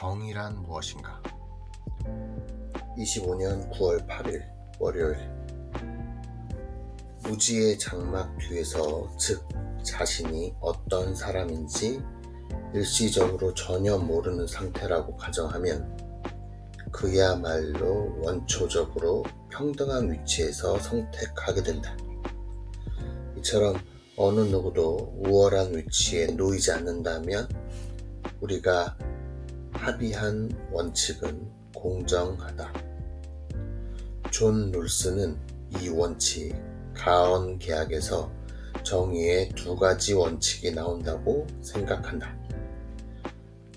정의란 무엇인가? 25년 9월 8일 월요일 무지의 장막 뒤에서 즉 자신이 어떤 사람인지 일시적으로 전혀 모르는 상태라고 가정하면 그야말로 원초적으로 평등한 위치에서 선택하게 된다. 이처럼 어느 누구도 우월한 위치에 놓이지 않는다면 우리가 합의한 원칙은 공정하다. 존 룰스는 이 원칙, 가언 계약에서 정의의 두 가지 원칙이 나온다고 생각한다.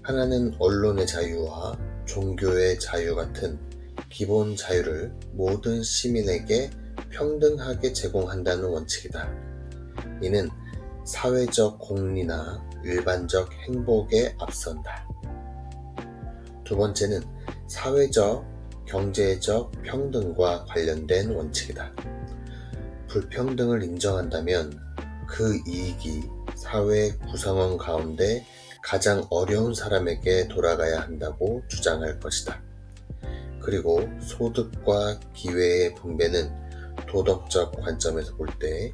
하나는 언론의 자유와 종교의 자유 같은 기본 자유를 모든 시민에게 평등하게 제공한다는 원칙이다. 이는 사회적 공리나 일반적 행복에 앞선다. 두 번째는 사회적, 경제적 평등과 관련된 원칙이다. 불평등을 인정한다면 그 이익이 사회 구성원 가운데 가장 어려운 사람에게 돌아가야 한다고 주장할 것이다. 그리고 소득과 기회의 분배는 도덕적 관점에서 볼 때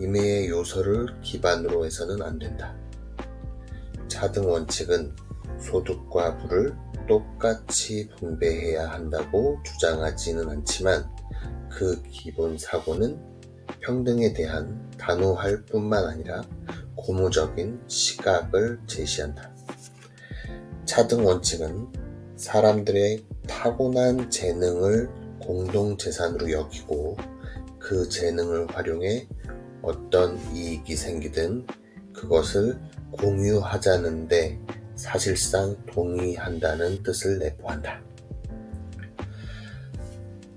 임의의 요소를 기반으로 해서는 안 된다. 자등 원칙은 소득과 부를 똑같이 분배해야 한다고 주장하지는 않지만 그 기본 사고는 평등에 대한 단호할 뿐만 아니라 고무적인 시각을 제시한다. 차등 원칙은 사람들의 타고난 재능을 공동 재산으로 여기고 그 재능을 활용해 어떤 이익이 생기든 그것을 공유하자는데 사실상 동의한다는 뜻을 내포한다.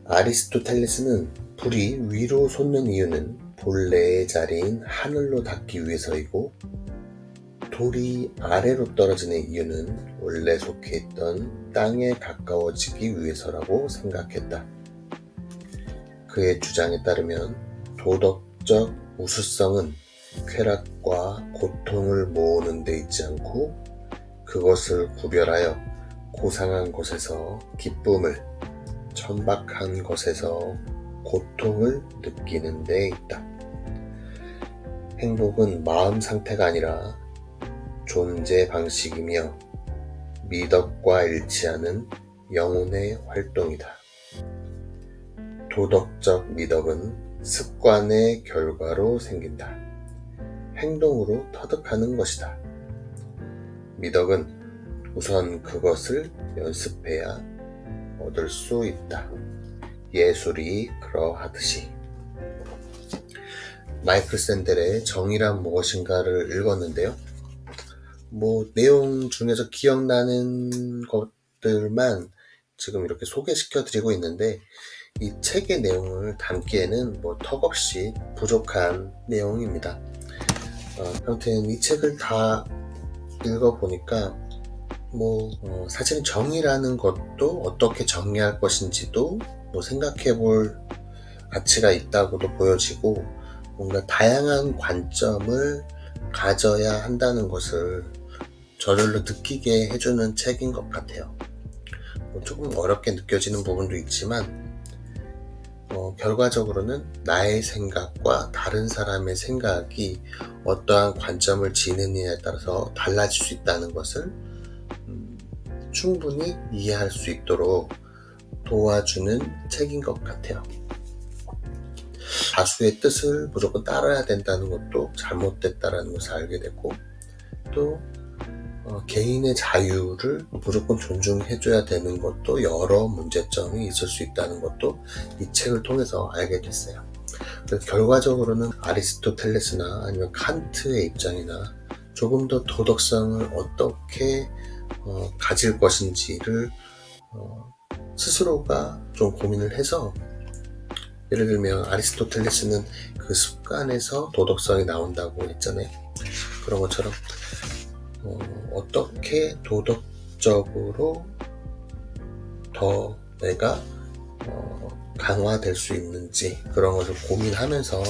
아리스토텔레스는 불이 위로 솟는 이유는 본래의 자리인 하늘로 닿기 위해서이고 돌이 아래로 떨어지는 이유는 원래 속해 있던 땅에 가까워지기 위해서라고 생각했다. 그의 주장에 따르면 도덕적 우수성은 쾌락과 고통을 모으는 데 있지 않고 그것을 구별하여 고상한 곳에서 기쁨을, 천박한 곳에서 고통을 느끼는 데 있다. 행복은 마음 상태가 아니라 존재 방식이며 미덕과 일치하는 영혼의 활동이다. 도덕적 미덕은 습관의 결과로 생긴다. 행동으로 터득하는 것이다. 미덕은 우선 그것을 연습해야 얻을 수 있다. 예술이 그러하듯이. 마이클 샌델의 정의란 무엇인가를 읽었는데요. 뭐, 내용 중에서 기억나는 것들만 지금 이렇게 소개시켜 드리고 있는데, 이 책의 내용을 담기에는 뭐 턱없이 부족한 내용입니다. 어, 아무튼 이 책을 다 읽어보니까 뭐 어, 사실 정의라는 것도 어떻게 정의할 것인지도 뭐 생각해 볼 가치가 있다고도 보여지고 뭔가 다양한 관점을 가져야 한다는 것을 저절로 느끼게 해주는 책인 것 같아요. 뭐 조금 어렵게 느껴지는 부분도 있지만 어, 결과적으로는 나의 생각과 다른 사람의 생각이 어떠한 관점을 지느냐에 따라서 달라질 수 있다는 것을 음, 충분히 이해할 수 있도록 도와주는 책인 것 같아요. 다수의 뜻을 무조건 따라야 된다는 것도 잘못됐다라는 것을 알게 됐고 또 어, 개인의 자유를 무조건 존중해줘야 되는 것도 여러 문제점이 있을 수 있다는 것도 이 책을 통해서 알게 됐어요. 결과적으로는 아리스토텔레스나 아니면 칸트의 입장이나 조금 더 도덕성을 어떻게 어, 가질 것인지를 어, 스스로가 좀 고민을 해서 예를 들면 아리스토텔레스는 그 습관에서 도덕성이 나온다고 했잖아요. 그런 것처럼 어, 떻게 도덕적으로 더 내가 어, 강화될 수 있는지 그런 것을 고민하면서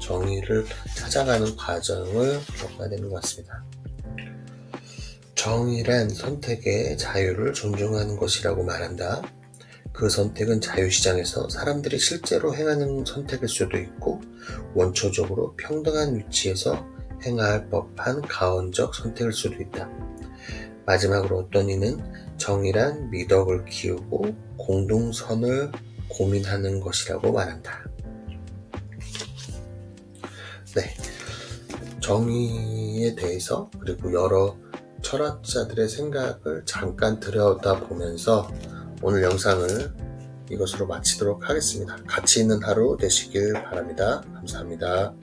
정의를 찾아가는 과정을 겪어야 되는 것 같습니다. 정의란 선택의 자유를 존중하는 것이라고 말한다. 그 선택은 자유시장에서 사람들이 실제로 행하는 선택일 수도 있고, 원초적으로 평등한 위치에서 행할 법한 가언적 선택일 수도 있다. 마지막으로 어떤 이는 정의란 미덕을 키우고 공동선을 고민하는 것이라고 말한다. 네. 정의에 대해서 그리고 여러 철학자들의 생각을 잠깐 들여다보면서 오늘 영상을 이것으로 마치도록 하겠습니다. 가치 있는 하루 되시길 바랍니다. 감사합니다.